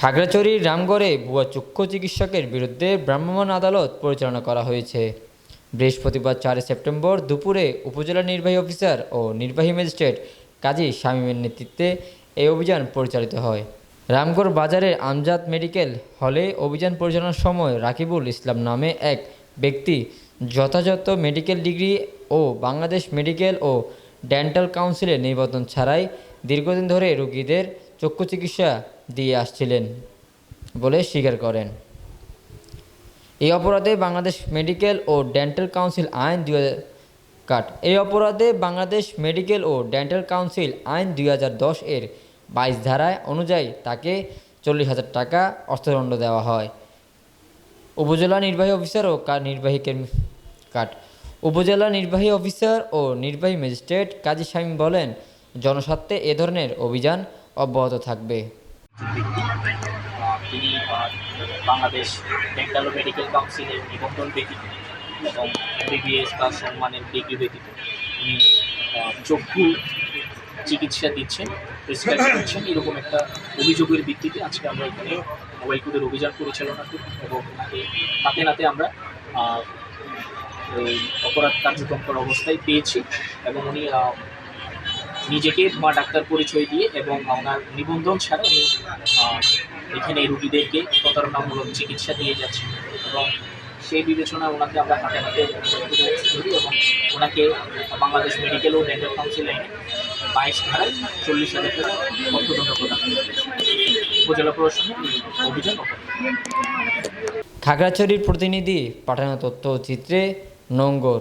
খাগড়াছড়ির রামগড়ে ভুয়া চক্ষু চিকিৎসকের বিরুদ্ধে ভ্রাম্যমাণ আদালত পরিচালনা করা হয়েছে। বৃহস্পতিবার চারই সেপ্টেম্বর দুপুরে উপজেলা নির্বাহী অফিসার ও নির্বাহী ম্যাজিস্ট্রেট কাজী শামীমের নেতৃত্বে এই অভিযান পরিচালিত হয়। রামগড় বাজারের আমজাদ মেডিকেল হলে অভিযান পরিচালনার সময় রাকিবুল ইসলাম নামে এক ব্যক্তি যথাযথ মেডিকেল ডিগ্রি ও বাংলাদেশ মেডিকেল ও ডেন্টাল কাউন্সিলের নিবন্ধন ছাড়াই দীর্ঘদিন ধরে রোগীদের চক্ষু চিকিৎসা দিয়ে আসছিলেন বলে স্বীকার করেন। এই অপরাধে বাংলাদেশ মেডিকেল ও ডেন্টাল কাউন্সিল আইন দুই কাট। এই অপরাধে বাংলাদেশ মেডিকেল ও ডেন্টাল কাউন্সিল আইন দুই হাজার দশ এর বাইশ ধারায় অনুযায়ী তাকে চল্লিশ হাজার টাকা অর্থদণ্ড দেওয়া হয়। উপজেলা নির্বাহী অফিসার ও নির্বাহী কাট। উপজেলা নির্বাহী অফিসার ও নির্বাহী ম্যাজিস্ট্রেট কাজী শামীম বলেন, জনস্বার্থে এ ধরনের অভিযান অব্যাহত থাকবে। তিনি বাংলাদেশ ডেন্টাল মেডিকেল কাউন্সিলের নিবন্ধন ব্যতীত এবং এমবিবিএস বা সম্মানের ডিগ্রি ব্যতীত আহ, চক্ষু চিকিৎসা দিচ্ছেন প্রেসক্রাইব করছেন এরকম একটা অভিযোগের ভিত্তিতে আজকে আমরা এখানে মোবাইল কোডের অভিযান পরিচালনা করি এবং হাতে নাতে আমরা অপরাধ কার্যক্রম করা অবস্থায় পেয়েছি এবং উনি নিজেকে মা ডাক্তার পরিচয় দিয়ে এবং ওনার নিবন্ধন ছাড়া উনি এখানে রুগীদেরকে প্রতারণামূলক চিকিৎসা দিয়ে যাচ্ছে এবং সেই বিবেচনায় ওনাকে আমরা হাতে হাতে এবং ওনাকে বাংলাদেশ মেডিকেল ও ডেন্টাল কাউন্সিল আইনে বাইশ ধারায় চল্লিশ হাজার টাকা অর্থদণ্ড প্রদান উপজেলা প্রশাসনের অভিযান খাগড়াছড়ির প্রতিনিধি, পাঠানো তথ্য চিত্রে নোঙ্গর।